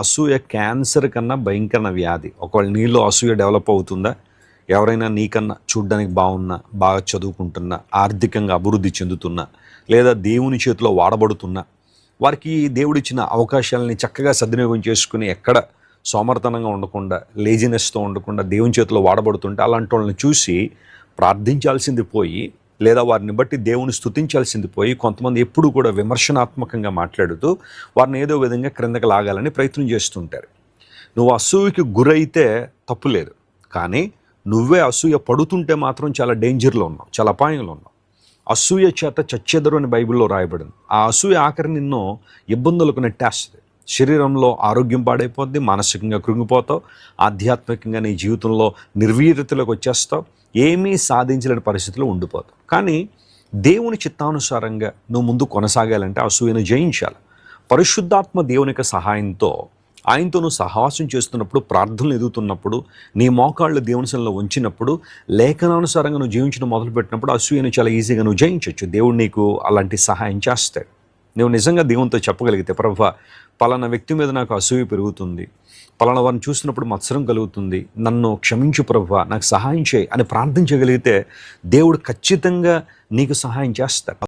అసూయ క్యాన్సర్ కన్నా భయంకరణ వ్యాధి. ఒకవేళ నీలో అసూయ డెవలప్ అవుతుందా? ఎవరైనా నీకన్నా చూడ్డానికి బాగున్నా బాగా చదువుకుంటున్నా ఆర్థికంగా అభివృద్ధి చెందుతున్నా లేదా దేవుని చేతిలో వాడబడుతున్నా వారికి దేవుడిచ్చిన అవకాశాలని చక్కగా సద్వినియోగం చేసుకుని ఎక్కడ సోమర్తనంగా ఉండకుండా లేజినెస్తో ఉండకుండా దేవుని చేతిలో వాడబడుతుంటే అలాంటి వాళ్ళని చూసి ప్రార్థించాల్సింది పోయి లేదా వారిని బట్టి దేవుని స్థుతించాల్సింది పోయి కొంతమంది ఎప్పుడు కూడా విమర్శనాత్మకంగా మాట్లాడుతూ వారిని ఏదో విధంగా క్రిందకు లాగాలని ప్రయత్నం చేస్తుంటారు నువ్వు అసూయకి గురైతే తప్పు లేదు. కానీ నువ్వే అసూయ పడుతుంటే మాత్రం చాలా డేంజర్లో ఉన్నావు చాలా అపాయంలో ఉన్నావు. అసూయ చేత చచ్చెదరు అని బైబిల్లో రాయబడింది. ఆ అసూయ ఆఖరి నిన్ను ఇబ్బందులకు నెట్టేస్తుంది. శరీరంలో ఆరోగ్యం పాడైపోద్ది మానసికంగా కృంగిపోతావు ఆధ్యాత్మికంగా నీ జీవితంలో నిర్వీర్యతలోకి వచ్చేస్తావు ఏమీ సాధించలేని పరిస్థితిలో ఉండిపోతావు. కానీ దేవుని చిత్తానుసారంగా నువ్వు ముందు కొనసాగాలంటే అసూయను జయించాలి. పరిశుద్ధాత్మ దేవుని యొక్క సహాయంతో ఆయనతో నువ్వు సహవాసం చేస్తున్నప్పుడు ప్రార్థనలు ఎదుగుతున్నప్పుడు నీ మోకాళ్ళు దేవునిశంలో ఉంచినప్పుడు లేఖనానుసారంగా నువ్వు జీవించడం మొదలుపెట్టినప్పుడు అసూయను చాలా ఈజీగా నువ్వు జయించవచ్చు దేవుడు నీకు అలాంటి సహాయం చేస్తాడు. నువ్వు నిజంగా దేవునితో చెప్పగలిగితే ప్రభు పలానా వ్యక్తి మీద నాకు అసూయ పెరుగుతుంది. పలానా వారిని చూసినప్పుడు మత్సరం కలుగుతుంది. నన్ను క్షమించు ప్రభా నాకు సహాయం చేయి అని ప్రార్థించగలిగితే దేవుడు ఖచ్చితంగా నీకు సహాయం చేస్తాడు.